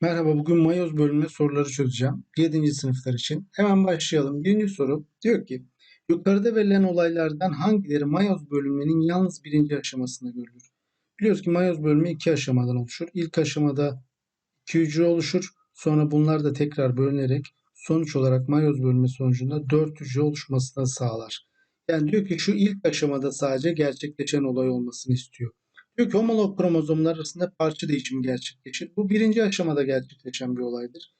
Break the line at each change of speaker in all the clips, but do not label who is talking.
Merhaba, bugün mayoz bölümüne soruları çözeceğim. 7. sınıflar için. Hemen başlayalım. Birinci soru diyor ki, yukarıda verilen olaylardan hangileri mayoz bölünmenin yalnız birinci aşamasında görülür? Biliyoruz ki mayoz bölünme iki aşamadan oluşur. İlk aşamada iki hücre oluşur. Sonra bunlar da tekrar bölünerek sonuç olarak mayoz bölünme sonucunda dört hücre oluşmasını sağlar. Yani diyor ki şu ilk aşamada sadece gerçekleşen olay olmasını istiyor. Ki homolog kromozomlar arasında parça değişimi gerçekleşir. Bu birinci aşamada gerçekleşen bir olaydır.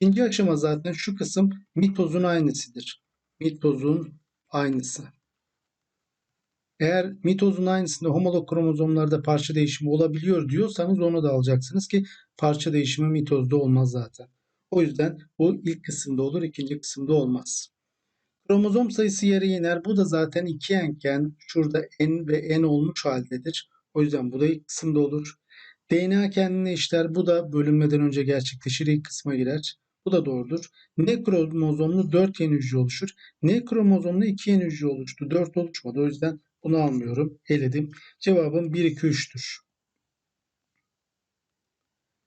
İkinci aşama zaten şu kısım mitozun aynısıdır. Mitozun aynısı. Eğer mitozun aynısında homolog kromozomlarda parça değişimi olabiliyor diyorsanız onu da alacaksınız ki parça değişimi mitozda olmaz zaten. O yüzden bu ilk kısımda olur, ikinci kısımda olmaz. Kromozom sayısı yere iner. Bu da zaten iki enken şurada n ve n olmuş haldedir. O yüzden bu da ilk kısımda olur. DNA kendine işler. Bu da bölünmeden önce gerçekleşir. İlk kısma girer. Bu da doğrudur. Ne kromozomlu 4 yeni hücre oluşur. Ne kromozomlu 2 yeni hücre oluştu. 4 oluşmadı. O yüzden bunu almıyorum. Eledim. Cevabım 1, 2, 3'tür.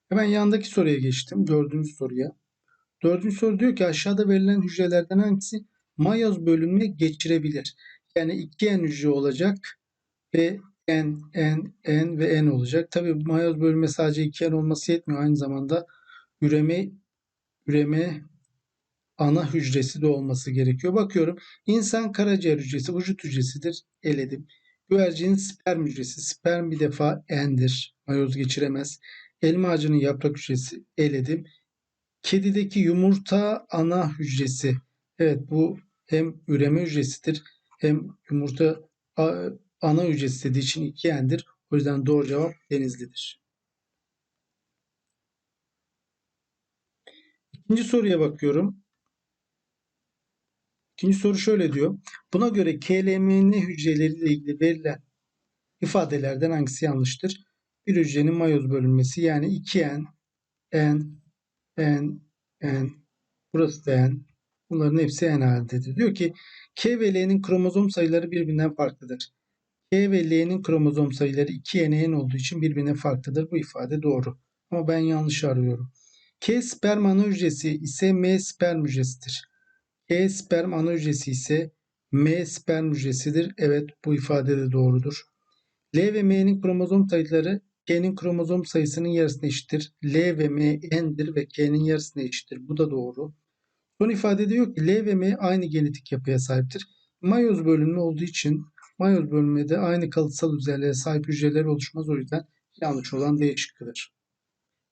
Hemen yandaki soruya geçtim. Dördüncü soruya. Dördüncü soru diyor ki aşağıda verilen hücrelerden hangisi mayoz bölünme geçirebilir? Yani 2 n hücre olacak ve n, n, n ve n olacak. Tabi mayoz bölünme sadece 2n olması yetmiyor. Aynı zamanda üreme üreme ana hücresi de olması gerekiyor. Bakıyorum insan karaciğer hücresi vücut hücresidir. Eledim. Güvercinin sperm hücresi. Sperm bir defa n'dir. Mayoz geçiremez. Elma ağacının yaprak hücresi eledim. Kedideki yumurta ana hücresi. Evet bu hem üreme hücresidir hem yumurta ana hücresi dediği için 2n'dir. O yüzden doğru cevap Denizli'dir. İkinci soruya bakıyorum. İkinci soru şöyle diyor. Buna göre KLMN hücreleriyle ilgili verilen ifadelerden hangisi yanlıştır? Bir hücrenin mayoz bölünmesi yani 2n, n, n, n, burası da n. Bunların hepsi n halindedir. Diyor ki K ve L'nin kromozom sayıları birbirinden farklıdır. K ve L'nin kromozom sayıları 2 n n olduğu için birbirine farklıdır. Bu ifade doğru. Ama ben yanlış arıyorum. K sperm ana hücresi ise M sperm hücresidir. K sperm ana hücresi ise M sperm hücresidir. Evet bu ifade de doğrudur. L ve M'nin kromozom sayıları K'nin kromozom sayısının yarısına eşittir. L ve M n'dir ve K'nin yarısına eşittir. Bu da doğru. Son ifade diyor ki L ve M aynı genetik yapıya sahiptir. Mayoz bölünme olduğu için mayoz bölünmede aynı kalıtsal özelliğe sahip hücreler oluşmaz. O yüzden yanlış olan D.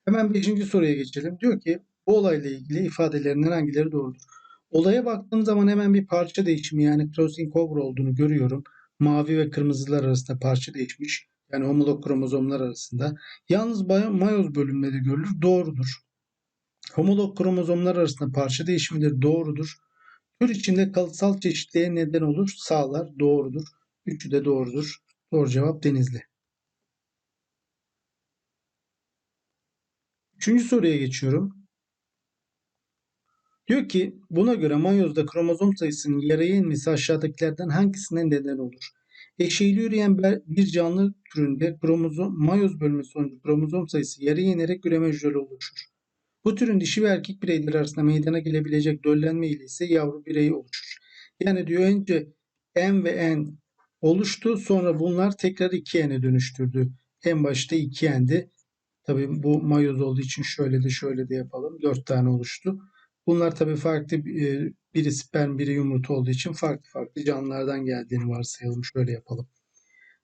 Hemen 5. soruya geçelim. Diyor ki bu olayla ilgili ifadelerinden hangileri doğrudur? Olaya baktığım zaman hemen bir parça değişimi yani crossing over olduğunu görüyorum. Mavi ve kırmızılar arasında parça değişmiş. Yani homolog kromozomlar arasında. Yalnız mayoz bölünmede görülür. Doğrudur. Homolog kromozomlar arasında parça değişimidir. Doğrudur. Tür içinde kalıtsal çeşitliğe neden olur. Sağlar. Doğrudur. Üçü de doğrudur. Doğru cevap Denizli. Üçüncü soruya geçiyorum. Diyor ki buna göre manyozda kromozom sayısının yarıya inmesi aşağıdakilerden hangisine neden olur? Eşeğli yürüyen bir canlı türünde kromozom, mayoz bölümü sonucu kromozom sayısı yarıya inerek üreme hücreleri oluşur. Bu türün dişi ve erkek bireyler arasında meydana gelebilecek döllenme ile ise yavru bireyi oluşur. Yani diyor önce M ve N oluştu sonra bunlar tekrar 2N'e dönüştürdü. En başta 2N'di. Tabi bu mayoz olduğu için şöyle de şöyle de yapalım. 4 tane oluştu. Bunlar tabi farklı e, biri sperm biri yumurta olduğu için farklı farklı canlılardan geldiğini varsayalım. Şöyle yapalım.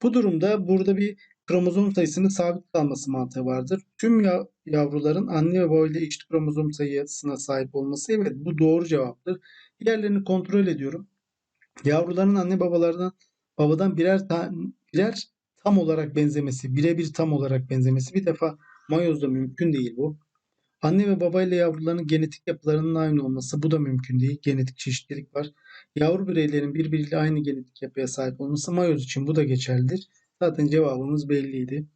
Bu durumda burada bir kromozom sayısının sabit kalması mantığı vardır. Tüm yavruların anne ve baba ile eşit kromozom sayısına sahip olması evet bu doğru cevaptır. Diğerlerini kontrol ediyorum. Yavruların anne babalardan babadan birer tane birer tam olarak benzemesi, birebir tam olarak benzemesi bir defa mayozda mümkün değil bu. Anne ve baba ile yavruların genetik yapılarının aynı olması bu da mümkün değil. Genetik çeşitlilik var. Yavru bireylerin birbiriyle aynı genetik yapıya sahip olması mayoz için bu da geçerlidir. Zaten cevabımız belliydi.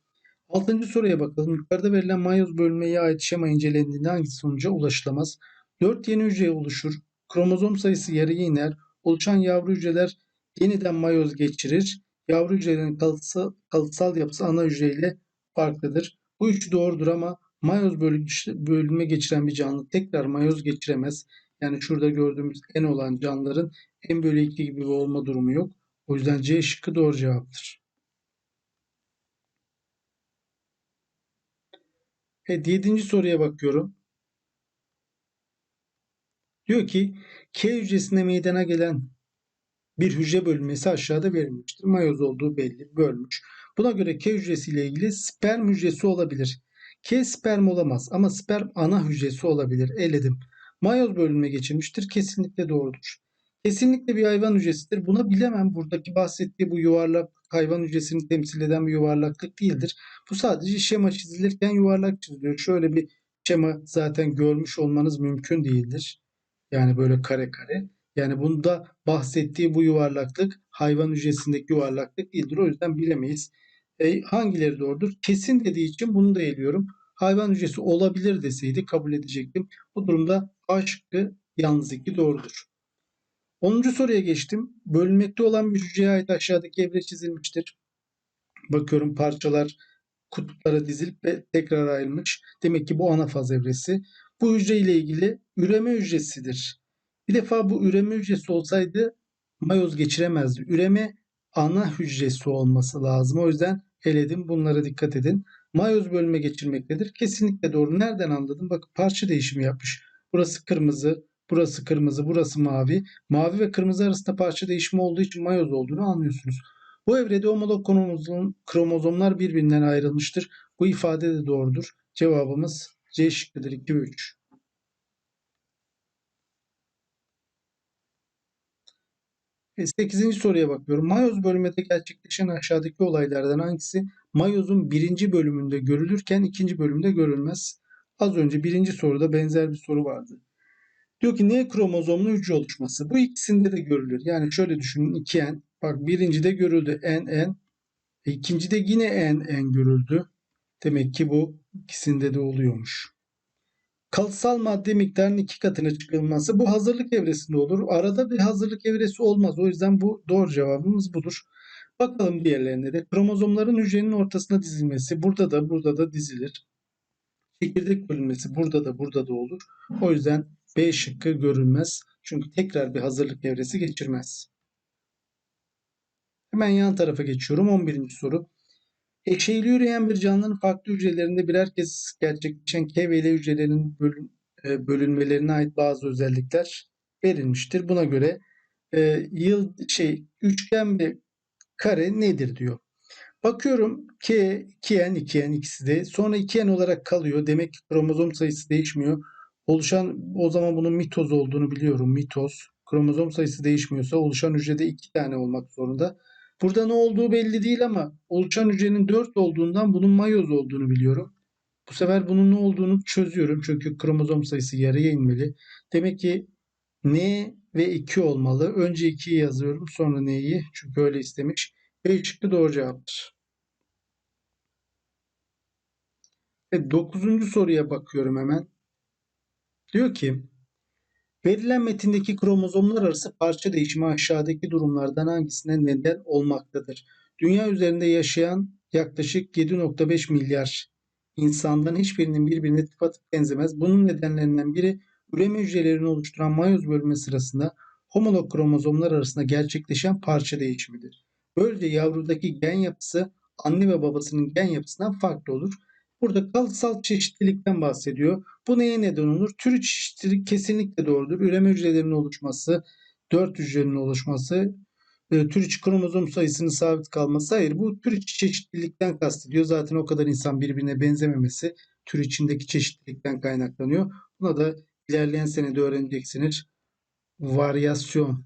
Altıncı soruya bakalım. Yukarıda verilen mayoz bölmeye ait şema incelendiğinde hangi sonuca ulaşılamaz? 4 yeni hücre oluşur. Kromozom sayısı yarıya iner. Oluşan yavru hücreler yeniden mayoz geçirir. Yavru hücrelerin kalıtsal, kalıtsal yapısı ana hücreyle farklıdır. Bu üçü doğrudur ama Mayoz bölü- bölünme geçiren bir canlı tekrar mayoz geçiremez. Yani şurada gördüğümüz en olan canlıların en bölü 2 gibi bir olma durumu yok. O yüzden C şıkkı doğru cevaptır. Evet, yedinci soruya bakıyorum. Diyor ki K hücresinde meydana gelen bir hücre bölünmesi aşağıda verilmiştir. Mayoz olduğu belli, bölmüş. Buna göre K hücresiyle ilgili sperm hücresi olabilir. K sperm olamaz ama sperm ana hücresi olabilir. Eledim. Mayoz bölünme geçirmiştir. Kesinlikle doğrudur. Kesinlikle bir hayvan hücresidir. Buna bilemem. Buradaki bahsettiği bu yuvarlak hayvan hücresini temsil eden bir yuvarlaklık değildir. Bu sadece şema çizilirken yuvarlak çiziliyor. Şöyle bir şema zaten görmüş olmanız mümkün değildir. Yani böyle kare kare. Yani bunda bahsettiği bu yuvarlaklık hayvan hücresindeki yuvarlaklık değildir. O yüzden bilemeyiz. E, hangileri doğrudur? Kesin dediği için bunu da eliyorum. Hayvan hücresi olabilir deseydi kabul edecektim. Bu durumda A şıkkı yalnız iki doğrudur. 10. soruya geçtim. Bölünmekte olan bir hücreye ait aşağıdaki evre çizilmiştir. Bakıyorum parçalar kutuplara dizilip ve tekrar ayrılmış. Demek ki bu ana faz evresi. Bu hücre ile ilgili üreme hücresidir. Bir defa bu üreme hücresi olsaydı mayoz geçiremezdi. Üreme ana hücresi olması lazım. O yüzden eledim. Bunlara dikkat edin. Mayoz bölme geçirmektedir. Kesinlikle doğru. Nereden anladım? Bakın parça değişimi yapmış. Burası kırmızı, burası kırmızı, burası mavi. Mavi ve kırmızı arasında parça değişimi olduğu için mayoz olduğunu anlıyorsunuz. Bu evrede homolog kromozom, kromozomlar birbirinden ayrılmıştır. Bu ifade de doğrudur. Cevabımız C şıkkıdır 2 ve 3. E, 8. soruya bakıyorum. Mayoz bölümünde gerçekleşen aşağıdaki olaylardan hangisi mayozun birinci bölümünde görülürken ikinci bölümde görülmez? Az önce birinci soruda benzer bir soru vardı. Diyor ki N kromozomlu hücre oluşması. Bu ikisinde de görülür. Yani şöyle düşünün 2N. Bak birincide görüldü N N. E, ikincide yine N N görüldü. Demek ki bu ikisinde de oluyormuş. Kalıtsal madde miktarının iki katına çıkılması bu hazırlık evresinde olur. Arada bir hazırlık evresi olmaz. O yüzden bu doğru cevabımız budur. Bakalım diğerlerine de. Kromozomların hücrenin ortasına dizilmesi burada da burada da dizilir. Çekirdek bölünmesi burada da burada da olur. O yüzden B şıkkı görülmez. Çünkü tekrar bir hazırlık evresi geçirmez. Hemen yan tarafa geçiyorum. 11. soru. Eşeğli üreyen bir canlının farklı hücrelerinde birer kez gerçekleşen K ve L hücrelerinin e, bölünmelerine ait bazı özellikler verilmiştir. Buna göre e, yıl şey üçgen ve kare nedir diyor. Bakıyorum K, 2N, 2N ikisi de. Sonra 2N olarak kalıyor. Demek ki kromozom sayısı değişmiyor. Oluşan o zaman bunun mitoz olduğunu biliyorum. Mitoz. Kromozom sayısı değişmiyorsa oluşan hücrede iki tane olmak zorunda. Burada ne olduğu belli değil ama oluşan hücrenin 4 olduğundan bunun mayoz olduğunu biliyorum. Bu sefer bunun ne olduğunu çözüyorum. Çünkü kromozom sayısı yarıya inmeli. Demek ki N ve 2 olmalı. Önce 2'yi yazıyorum sonra N'yi. Çünkü öyle istemiş. B şıkkı doğru cevaptır. Evet, 9. soruya bakıyorum hemen. Diyor ki verilen metindeki kromozomlar arası parça değişimi aşağıdaki durumlardan hangisine neden olmaktadır? Dünya üzerinde yaşayan yaklaşık 7.5 milyar insandan hiçbirinin birbirine tıpatıp benzemez. Bunun nedenlerinden biri üreme hücrelerini oluşturan mayoz bölme sırasında homolog kromozomlar arasında gerçekleşen parça değişimidir. Böylece yavrudaki gen yapısı anne ve babasının gen yapısından farklı olur. Burada kalıtsal çeşitlilikten bahsediyor. Bu neye neden olur? Türü çeşitlilik kesinlikle doğrudur. Üreme hücrelerinin oluşması, 4 hücrenin oluşması, e, tür içi kromozom sayısının sabit kalması. Hayır bu tür içi çeşitlilikten kastediyor. Zaten o kadar insan birbirine benzememesi tür içindeki çeşitlilikten kaynaklanıyor. Buna da ilerleyen senede öğreneceksiniz. Varyasyon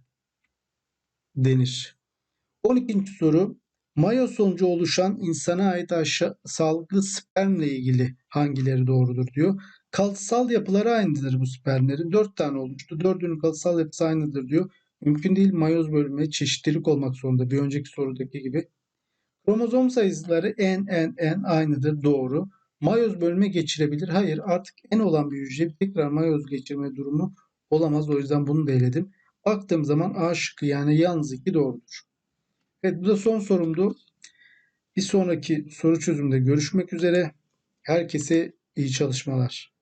denir. 12. soru. Mayo sonucu oluşan insana ait aşağı, sağlıklı spermle ilgili hangileri doğrudur diyor. Kalsal yapıları aynıdır bu spermlerin. 4 tane oluştu. Dördünün kalsal yapısı aynıdır diyor. Mümkün değil mayoz bölümü çeşitlilik olmak zorunda. Bir önceki sorudaki gibi. Kromozom sayıları n, n, n aynıdır. Doğru. Mayoz bölme geçirebilir. Hayır artık n olan bir hücre tekrar mayoz geçirme durumu olamaz. O yüzden bunu da eledim. Baktığım zaman A şıkkı yani yalnız 2 doğrudur. Evet bu da son sorumdu. Bir sonraki soru çözümünde görüşmek üzere. Herkese İyi çalışmalar.